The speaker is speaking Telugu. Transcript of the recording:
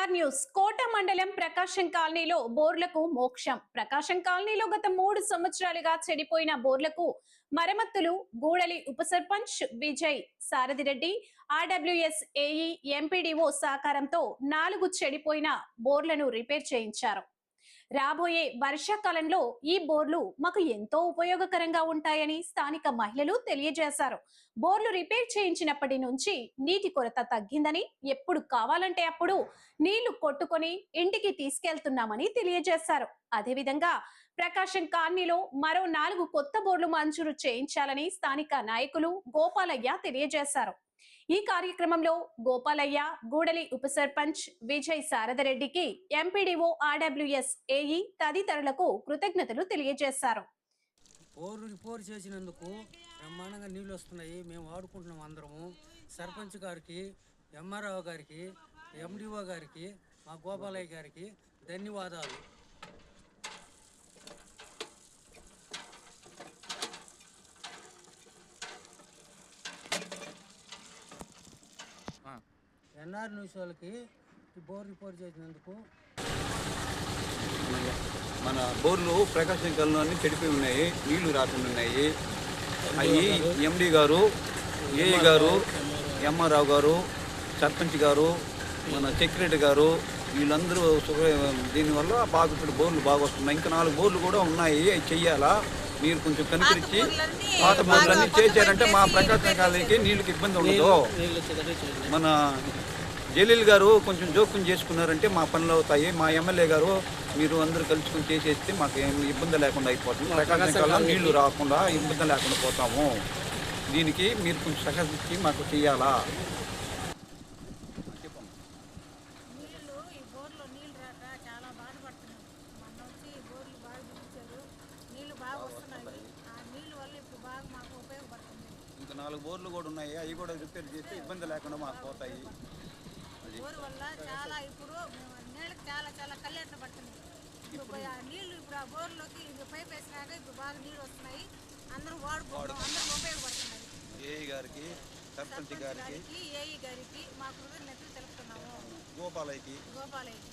NR news. కోట మండలం ప్రకాశం కాలనీలో బోర్లకు మోక్షం. ప్రకాశం కాలనీలో గత మూడు సంవత్సరాలుగా చెడిపోయిన బోర్లకు మరమ్మతులు గూడలి ఉప sarpanch Vijay Sarathireddy RWS AE MPDO సహకారంతో నాలుగు చెడిపోయిన బోర్లను రిపేర్ చేయించారు. రాబోయే వర్షాకాలంలో ఈ బోర్లు మాకు ఎంతో ఉపయోగకరంగా ఉంటాయని స్థానిక మహిళలు తెలియజేశారు. బోర్లు రిపేర్ చేయించినప్పటి నుంచి నీటి కొరత తగ్గిందని ఎప్పుడు కావాలంటే అప్పుడు నీళ్ళు కొట్టుకొని ఇంటికి తీసుకెళ్తున్నామని తెలియజేశారు. అదేవిధంగా ప్రకాశం కాలనీలో మరో నాలుగు కొత్త బోర్లు మంజూరు చేయించాలని స్థానిక నాయకులు గోపాలయ్య తెలియజేశారు. ఈ కార్యక్రమంలో గోపాలయ్య గూడలి ఉప సర్పంచ్ విజయ్ శారదరెడ్డికి ఎంపీడీఓ ఆర్డబ్ల్యూఎస్ ఏఈ తదితరులకు కృతజ్ఞతలు తెలియజేశారు. పోరు పోరు చేసినందుకు బ్రహ్మాండంగా నీళ్ళు వస్తున్నాయి. మేము వాడుకుంటున్నాం అందరము. సర్పంచ్ గారికి ఎంఆర్ఓ గారికి ఎండిఓ గారికి మా గోపాలయ్య గారికి ధన్యవాదాలు. ఎన్ఆర్ న్యూస్ వాళ్ళకి బోర్ రిపోర్ట్ చేసినందుకు మన బోర్లు ప్రకాశం కల్లోని చెడిపోయి ఉన్నాయి నీళ్ళు రాకుండా ఉన్నాయి. అవి ఎండి గారు ఏఈ గారు ఎంఆర్రావు గారు సర్పంచ్ గారు మన సెక్రటరీ గారు వీళ్ళందరూ దీనివల్ల బాగా ఇప్పుడు బోర్లు బాగా వస్తున్నాయి. ఇంకా నాలుగు బోర్లు కూడా ఉన్నాయి అవి చెయ్యాలా? మీరు కొంచెం కనికరించి పాత బోర్లన్నీ చేశారంటే మా ప్రకాశం కాలనీకి నీళ్ళకి ఇబ్బంది ఉండదు. మన జలీల్ గారు కొంచెం జోక్యం చేసుకున్నారంటే మా పనులు అవుతాయి. మా ఎమ్మెల్యే గారు మీరు అందరూ కలుసుకుని చేసేస్తే మాకు ఏం ఇబ్బంది లేకుండా అయిపోతుంది. ప్రకాశం కాలం నీళ్ళు రాకుండా ఇబ్బంది లేకుండా పోతాము. దీనికి మీరు కొంచెం సహకరించి మాకు చేయాలా నీళ్ళు ఈ బోర్లో నీళ్ళు రాక చాలా బాధపడుతున్నాం మొన్న వచ్చి ఈ బోర్లు బాగా చూపించారు నీళ్ళు బాగా వస్తున్నాయి ఆ నీళ్ళు వల్ల ఇప్పుడు బాగా మాకు ఉపయోగపడుతుంది ఇంకా నాలుగు బోర్లు కూడా ఉన్నాయి. అవి కూడా రిపేర్ చేస్తే ఇబ్బంది లేకుండా మాకు పోతాయి. బోర్ వల్ల చాలా ఇప్పుడు నీళ్ళకి చాలా చాలా కళ్యాణ ఇప్పుడు ఆ నీళ్ళు ఇప్పుడు ఆ బోర్లోకి ఇది పైప్ వేసినాక ఇప్పుడు బాగా నీళ్ళు వస్తున్నాయి. అందరూ వాడుకుంటున్నాం అందరూ ఉపయోగపడుతున్నాయి. ఏఈ గారికి సర్పంచ్ గారికి గారికి ఏఈ గారికి మా కృతజ్ఞతలు తెలుపుతున్నాము. గోపాలయ్యకి. గోపాలయ్యకి.